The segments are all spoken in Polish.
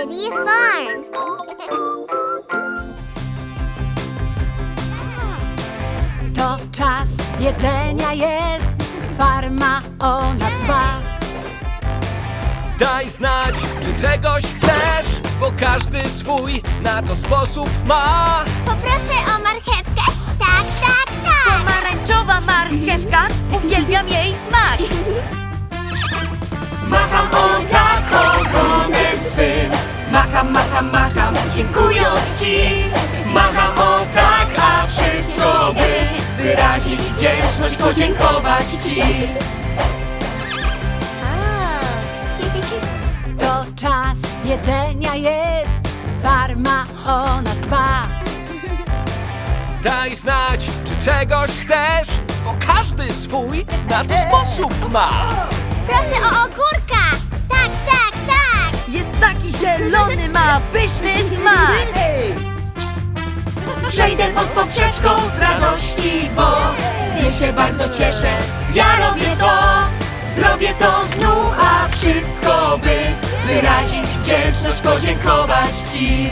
Family Farm. To czas jedzenia jest, farma o nas dba. Daj znać, czy czegoś chcesz, bo każdy swój na to sposób ma. Poproszę o marchewkę. Podziękować Ci To czas jedzenia jest, farma o nas dba. Daj znać, czy czegoś chcesz, bo każdy swój na to sposób ma. Proszę o ogórka. Tak, tak, tak. Jest taki zielony, ma pyszny smak. Przejdę pod poprzeczką z radości, bo się bardzo cieszę, ja robię to Zrobię to znów, a wszystko by Wyrazić wdzięczność, podziękować Ci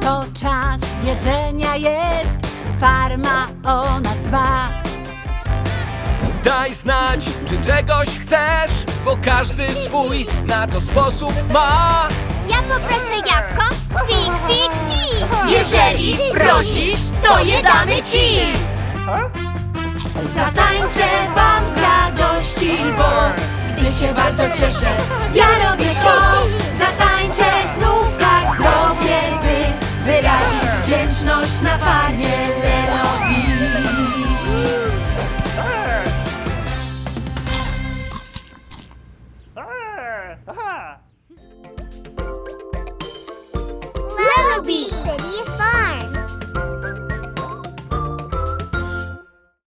To czas jedzenia jest, farma o nas dba. Daj znać, czy czegoś chcesz, bo każdy swój na to sposób ma. Ja poproszę jabłko. Kwi, kwi, kwi. Jeżeli prosisz, to je damy ci. Zatańczę Wam z radości, bo Gdy się bardzo cieszę, ja robię to Zatańczę znów, tak zrobię, by Wyrazić wdzięczność na farmie sabedoria